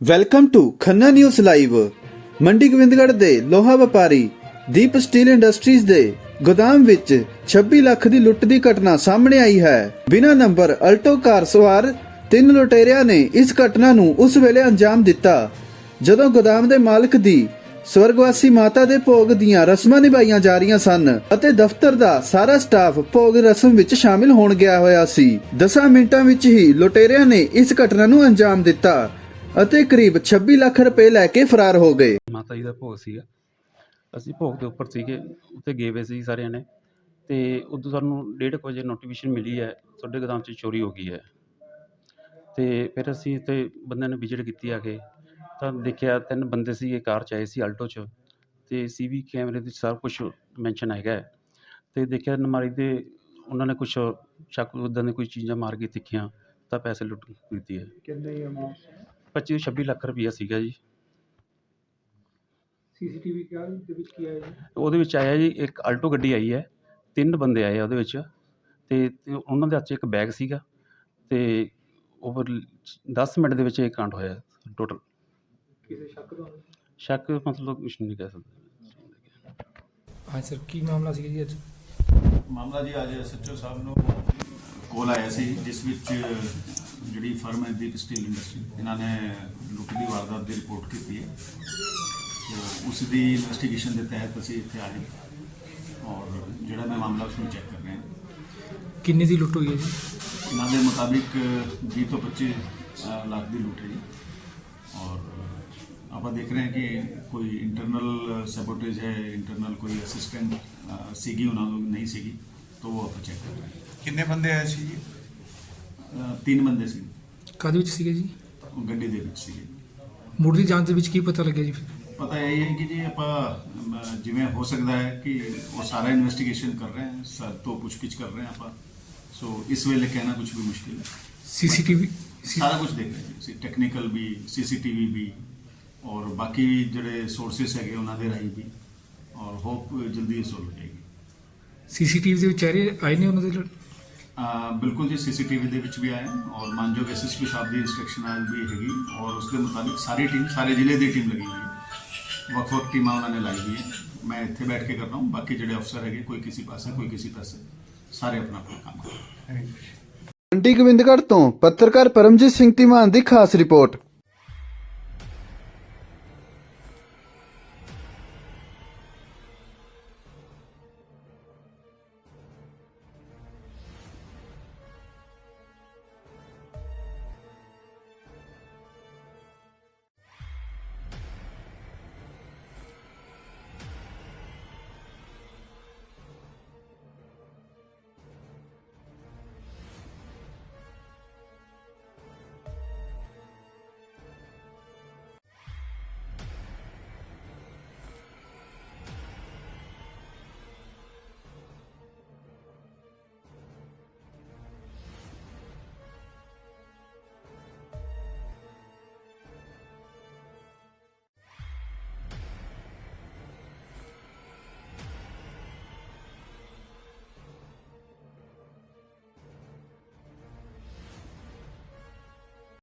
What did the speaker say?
Welcome to Khanna news live Mandi Gobindgarh ਦੇ ਲੋਹਾ ਵਪਾਰੀ ਦੀਪ ਸਟੀਲ ਇੰਡਸਟਰੀਜ਼ ਦੇ ਗੋਦਾਮ ਵਿੱਚ 26 ਲੱਖ ਦੀ ਲੁੱਟ ਦੀ ਘਟਨਾ ਸਾਹਮਣੇ ਆਈ ਹੈ ਬਿਨਾਂ ਨੰਬਰ ਅਲਟੋ ਕਾਰ ਸਵਾਰ ਤਿੰਨ ਲੁਟੇਰਿਆਂ ਨੇ ਇਸ ਘਟਨਾ ਨੂੰ ਉਸ ਵੇਲੇ ਅੰਜਾਮ ਦਿੱਤਾ ਜਦੋਂ ਗੋਦਾਮ ਦੇ ਮਾਲਕ ਦੀ ਸਵਰਗਵਾਸੀ ਮਾਤਾ ਦੇ ਭੋਗ ਦੀਆਂ ਰਸਮਾਂ ਨਿਭਾਈਆਂ ਜਾ ਰਹੀਆਂ ਸਨ ਅਤੇ ਦਫ਼ਤਰ ਦਾ ਸਾਰਾ ਸਟਾਫ ਭੋਗ ਰਸਮ ਵਿੱਚ ਸ਼ਾਮਿਲ ਹੋਣ ਗਿਆ ਹੋਇਆ ਸੀ 10 ਮਿੰਟਾਂ ਵਿੱਚ ਹੀ ਲੁਟੇਰਿਆਂ ਨੇ ਇਸ ਘਟਨਾ ਨੂੰ ਅੰਜਾਮ ਦਿੱਤਾ ਅਤੇ ਕਰੀਬ 26 ਲੱਖ ਰੁਪਏ ਲੈ ਕੇ ਫਰਾਰ ਹੋ ਗਏ। ਮਾਤਾ ਜੀ ਦਾ ਭੋਗ ਸੀਗਾ। ਅਸੀਂ ਭੋਗ ਦੇ ਉੱਪਰ ਸੀਗੇ ਉੱਥੇ ਗਏ ਹੋਏ ਸੀ ਸਾਰਿਆਂ ਨੇ। ਤੇ ਉਦੋਂ ਸਾਨੂੰ ਡੇਢ ਕੁ ਵਜੇ ਨੋਟੀਫਿਕੇਸ਼ਨ ਮਿਲੀ ਹੈ ਤੁਹਾਡੇ ਗੋਦਾਮ 'ਚ ਚੋਰੀ ਹੋ ਗਈ ਹੈ। ਤੇ ਫਿਰ ਅਸੀਂ ਤੇ ਬੰਦਿਆਂ ਨੇ ਵਿਜ਼ਿਟ ਕੀਤੀ ਆ ਕੇ ਤਾਂ ਦੇਖਿਆ ਤਿੰਨ ਬੰਦੇ ਸੀਗੇ ਕਾਰ 'ਚ ਆਏ ਸੀ ਆਲਟੋ 'ਚ। ਤੇ ਸੀਵੀ ਕੈਮਰੇ ਵਿੱਚ ਸਾਰਾ ਕੁਝ ਮੈਂਸ਼ਨ ਹੈਗਾ ਹੈ। ਤੇ ਦੇਖਿਆ ਅਲਮਾਰੀ ਦੇ ਉਹਨਾਂ ਨੇ ਕੁਝ ਸ਼ੱਕ ਉੱਦਾਂ ਦੀ ਕੋਈ ਚੀਜ਼ਾਂ ਮਾਰ ਕੇ ਤਿੱਖੀਆਂ ਤਾਂ ਪੈਸੇ ਲੁੱਟ ਕੀਤੀ ਹੈ। ਕਿੰਨੇ ਅਮਾਉਂਟ 25 26 ਲੱਖ ਰੁਪਈਆ ਸੀਗਾ ਜੀ। ਸੀਸੀਟੀਵੀ ਕੈਮ ਦੇ ਵਿੱਚ ਕੀ ਆਇਆ ਜੀ? ਉਹਦੇ ਵਿੱਚ ਆਇਆ ਜੀ ਇੱਕ ਆਲਟੋ ਗੱਡੀ ਆਈ ਹੈ ਤਿੰਨ ਬੰਦੇ ਆਏ ਆ ਉਹਦੇ ਵਿੱਚ ਤੇ ਤੇ ਉਹਨਾਂ ਦੇ ਹੱਥ 'ਚ ਇੱਕ ਬੈਗ ਸੀਗਾ ਤੇ ਓਵਰ 10 ਮਿੰਟ ਦੇ ਵਿੱਚ ਇਹ ਕਾਂਡ ਹੋਇਆ ਟੋਟਲ। ਕਿਸੇ ਸ਼ੱਕ ਸ਼ੱਕ ਮਤਲਬ ਕੁਛ ਨਹੀਂ ਕਹਿ ਸਕਦੇ। ਹਾਂ ਸਰ ਕੀ ਮਾਮਲਾ ਸੀ ਜੀ ਅੱਜ? ਮਾਮਲਾ ਜੀ ਅੱਜ ਐਸਐਚਓ ਸਾਹਿਬ ਨੂੰ ਕੋਲ ਆਇਆ ਸੀ ਜਿਸ ਵਿੱਚ ਜਿਹੜੀ ਫਰਮ ਹੈ ਦੀਪ ਸਟੀਲ ਇੰਡਸਟਰੀ ਇਹਨਾਂ ਨੇ ਲੁੱਟ ਦੀ ਵਾਰਦਾਤ ਦੀ ਰਿਪੋਰਟ ਕੀਤੀ ਹੈ। ਉਸ ਦੀ ਇਨਵੈਸਟੀਗੇਸ਼ਨ ਦੇ ਤਹਿਤ ਅਸੀਂ ਇੱਥੇ ਆਏ ਔਰ ਜਿਹੜਾ ਮੈਂ ਮਾਮਲਾ ਉਸ ਨੂੰ ਚੈੱਕ ਕਰ ਰਹੇ ਹਾਂ। ਕਿੰਨੇ ਦੀ ਲੁੱਟ ਹੋਈ ਹੈ ਜੀ? ਇਹਨਾਂ ਦੇ ਮੁਤਾਬਿਕ 20 ਤੋਂ 25 ਅ, ਲੱਖ ਦੀ ਲੁੱਟ ਹੈ ਜੀ। ਔਰ ਆਪਾਂ ਦੇਖ ਰਹੇ ਹਾਂ ਕਿ ਕੋਈ ਇੰਟਰਨਲ ਸੈਬੋਟੇਜ ਹੈ ਇੰਟਰਨਲ ਕੋਈ ਅਸਿਸਟੈਂਟ ਸੀਗੀ ਉਹਨਾਂ ਨੂੰ ਨਹੀਂ ਸੀਗੀ। ਤਾਂ ਉਹ ਆਪਾਂ ਚੈੱਕ ਕਰ ਰਹੇ ਹਾਂ ਕਿੰਨੇ ਬੰਦੇ ਆਏ ਸੀ ਜੀ? ਅ, ਤਿੰਨ ਬੰਦੇ ਸੀ। ਕਾਹਦੇ ਵਿੱਚ ਸੀਗੇ ਜੀ? ਉਹ ਗੱਡੀ ਦੇ ਵਿੱਚ ਸੀਗੇ। ਮੁੱਢਲੀ ਜਾਂਚ ਦੇ ਵਿੱਚ ਕੀ ਪਤਾ ਲੱਗਿਆ ਜੀ ਫਿਰ? ਪਤਾ ਇਹ ਹੈ ਕਿ ਜੀ ਆਪਾਂ ਅਮ, ਜਿਵੇਂ ਹੋ ਸਕਦਾ ਹੈ ਕਿ ਉਹ ਸਾਰਾ ਇਨਵੈਸਟੀਗੇਸ਼ਨ ਕਰ ਰਹੇ ਹਾਂ ਸਰ ਤੋਂ ਪੁੱਛਗਿੱਛ ਕਰ ਰਹੇ ਹਾਂ ਆਪਾਂ। ਸੋ ਇਸ ਵੇਲੇ ਕਹਿਣਾ ਕੁਝ ਵੀ ਮੁਸ਼ਕਿਲ ਹੈ। ਸੀਸੀਟੀਵੀ ਸਾਰਾ ਕੁਝ ਦੇਖ ਰਹੇ ਸੀ ਟੈਕਨੀਕਲ ਵੀ ਸੀਸੀਟੀਵੀ ਵੀ ਔਰ ਬਾਕੀ ਵੀ ਜਿਹੜੇ ਸੋਰਸਸ ਹੈਗੇ ਉਹਨਾਂ ਦੇ ਰਾਹੀਂ ਵੀ। ਔਰ ਹੋਪ ਜਲਦੀ ਸੋਲਵ ਹੋ ਜਾਏਗੀ। ਸੀਸੀਟੀਵੀ ਦੇ ਵਿੱਚ ਚਿਹਰੇ ਆਏ ਨੇ ਉਹਨਾਂ ਦੇ ਲੜ- ਅਹ ਬਿਲਕੁਲ ਜੀ ਸੀਸੀਟੀਵੀ ਦੇ ਵਿੱਚ ਵੀ ਆਏ ਹਨ ਔਰ ਮਾਨਯੋਗ ਐਸਐਸਪੀ ਸਾਹਿਬ ਦੀ ਇਨਸਟਰਕਸ਼ਨ ਨਾਲ ਵੀ ਹੈਗੀ ਔਰ ਉਸ ਦੇ ਮੁਤਾਬਿਕ ਸਾਰੀ ਟੀਮ ਸਾਰੇ ਜ਼ਿਲ੍ਹੇ ਦੀ ਟੀਮ ਲੱਗੀ ਹੋਈ ਹੈ। ਵੱਖ ਵੱਖ ਟੀਮਾਂ ਉਹਨਾਂ ਨੇ ਲਾਈ ਹੋਈ ਹੈ। ਮੈਂ ਇੱਥੇ ਬੈਠ ਕੇ ਕਰ ਰਹਾ ਹੂੰ। ਬਾਕੀ ਜਿਹੜੇ ਅਫਸਰ ਹੈਗੇ ਕੋਈ ਕਿਸੇ ਪਾਸੇ ਕੋਈ ਕਿਸੇ ਪਾਸੇ ਸਾਰੇ ਆਪਣਾ ਆਪਣਾ ਕੰਮ ਕਰ ਰਹੇ ਹਨ ਮੰਡੀ ਗੋਬਿੰਦਗੜ੍ਹ ਤੋਂ ਪੱਤਰਕਾਰ ਪਰਮਜੀਤ ਸਿੰਘ ਧੀਮਾਨ ਦੀ ਖਾਸ ਰਿਪੋਰਟ।